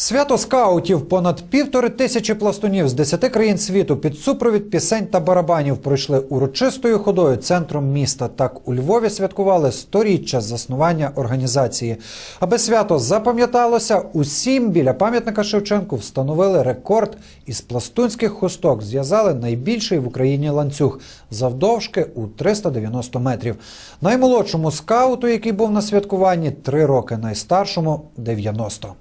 Свято скаутів понад півтори тисячі пластунів з десяти країн світу під супровід пісень та барабанів пройшли урочистою ходою центром міста. Так у Львові святкували сторіччя заснування організації. Аби свято запам'яталося, усім біля пам'ятника Шевченку встановили рекорд із пластунських хусток. Зв'язали найбільший в Україні ланцюг завдовжки у 390 метрів. Наймолодшому скауту, який був на святкуванні, три роки, найстаршому 90.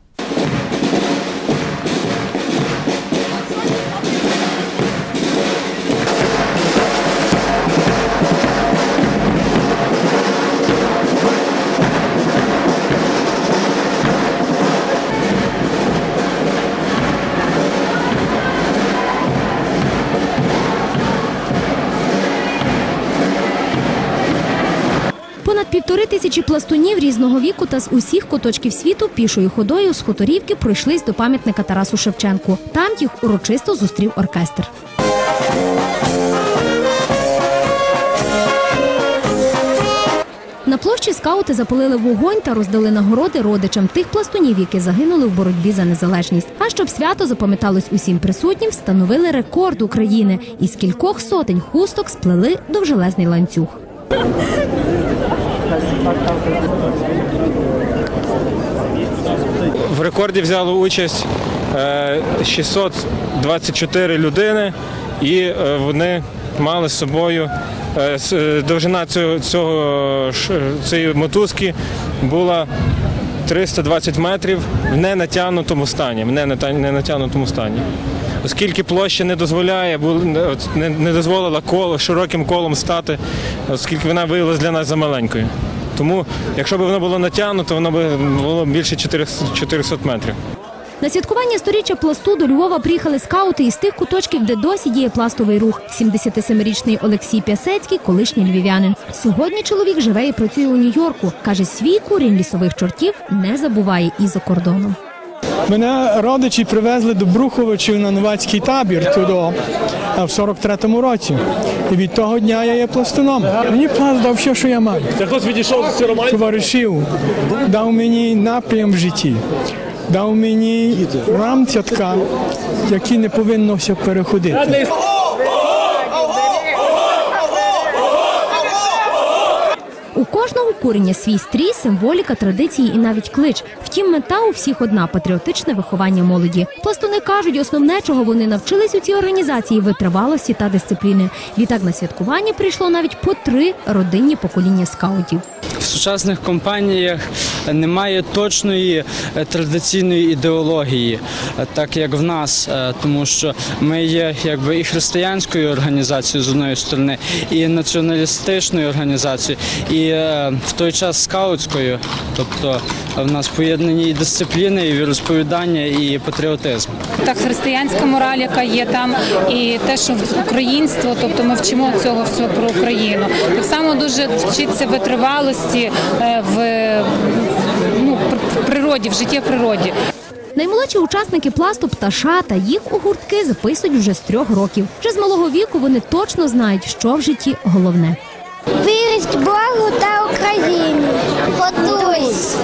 Півтори тисячі пластунів різного віку та з усіх куточків світу пішою ходою з хуторівки пройшлись до пам'ятника Тарасу Шевченку. Там їх урочисто зустрів оркестр. На площі скаути запалили вогонь та роздали нагороди родичам тих пластунів, які загинули в боротьбі за незалежність. А щоб свято запам'яталось усім присутнім, встановили рекорд України. Із кількох сотень хусток сплели довжелезний ланцюг. В рекорді взяло участь е, 624 людини, і е, вони мали з собою е, е, довжина цього, цієї мотузки була 320 метрів в ненатягнутому стані. В ненатягнутому стані. Оскільки площа не дозволяє, не- дозволила коло, широким колом стати, оскільки вона виявилася для нас замаленькою. Тому, якщо б воно було натягнуто, воно б було більше 400 400 метрів. На святкування сторіччя пласту до Львова приїхали скаути із тих куточків, де досі діє пластовий рух. 77-річний Олексій Пясецький, колишній львів'янин. Сьогодні чоловік живе і працює у Нью-Йорку. Каже, свій курінь лісових чортів не забуває і за кордоном. Мене родичі привезли до Бруховичів на новацький табір туди в 43-му році. І від того дня я є пластуном. Мені пласт дав все, що я маю. Хтось відійшов з Товаришів дав мені напрям в житті, дав мені рамцятка, які не повинно все переходити. Кожного курення свій стрій, символіка, традиції і навіть клич. Втім, мета у всіх одна патріотичне виховання молоді. Пластуни кажуть, основне, чого вони навчились у цій організації витривалості та дисципліни. Відтак на святкування прийшло навіть по три родинні покоління скаутів. В сучасних компаніях немає точної е, традиційної ідеології, е, так як в нас, е, тому що ми є якби і християнською організацією з одної сторони, і націоналістичною організацією, і в той час скаутською. Тобто в нас поєднані і дисципліни, і віросповідання, і патріотизм. та християнська мораль, яка є там, і те, що українство, тобто ми вчимо цього всього про Україну. Так само дуже вчиться витривалості е, в, ну, в природі, в житті в природі. Наймолодші учасники пласту пташа та їх у гуртки записують вже з трьох років. Вже з малого віку вони точно знають, що в житті головне. Вірість Богу та Україні. Готуйсь.